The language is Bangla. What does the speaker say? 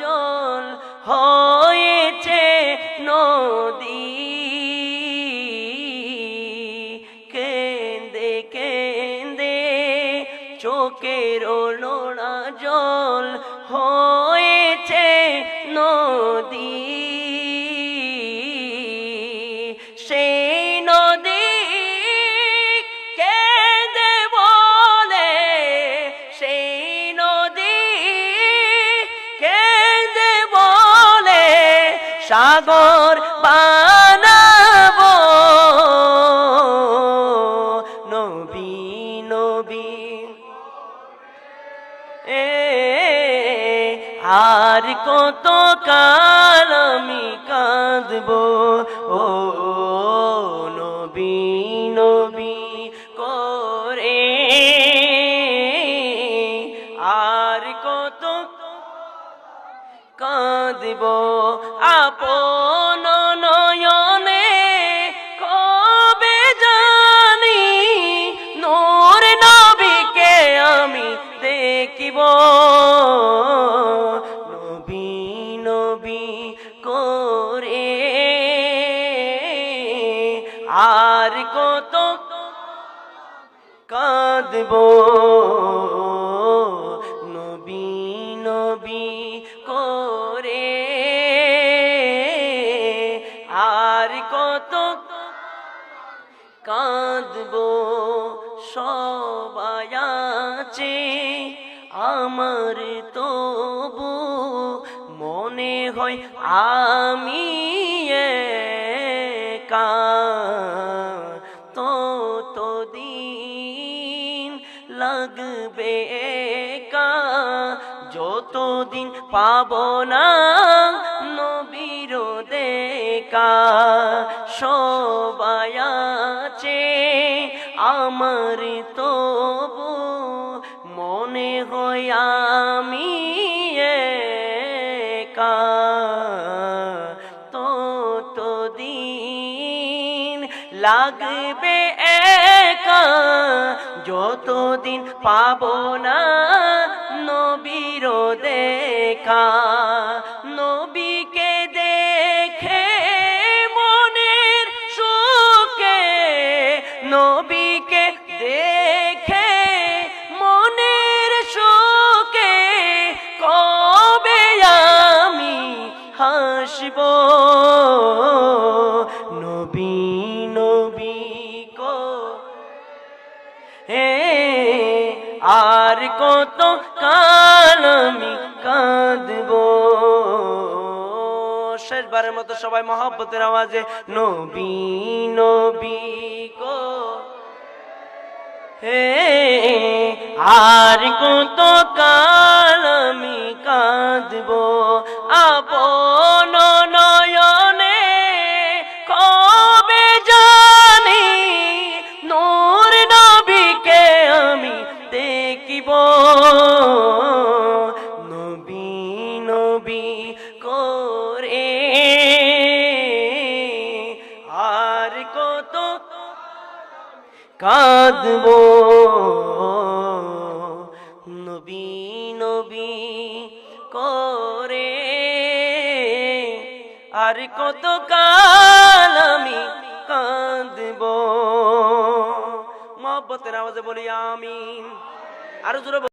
জল হয়েছে নদী। কেন্দে কেন্দে চোখের নোনা জল হয়েছে সাগর বানাবো। নবী নবী। এ আর কত কাল আমি কাঁদব? ও কাঁদব। আপন নয়নে কবে জানি নূর নবীকে আমি দেখিব। নবী আর কত কাঁদব। নবী নবী সবাই আমার তবু মনে হয় আমি একা। ততদিন লাগবে একা, যতদিন পাব না নবীর দেখা। সবাই আমার তবু মনে হয় আমি একা। ততদিন লাগবে একা যতদিন পাবো না নবীর দেখা। দেখে মনের সুখে কবে আমি হাসব? নবী নবী কো হে আর কত কাল আমি কাঁদব? শেষবারের মতো সবাই মহাব্বতের আওয়াজে, নবী নবী কো আর কত কাল আমি কাঁদব? কাঁদব। নবী নবী করে আর কত কাল আমি কাঁদব। মহব্বতের আওয়াজে বলি আমি আরও জোরে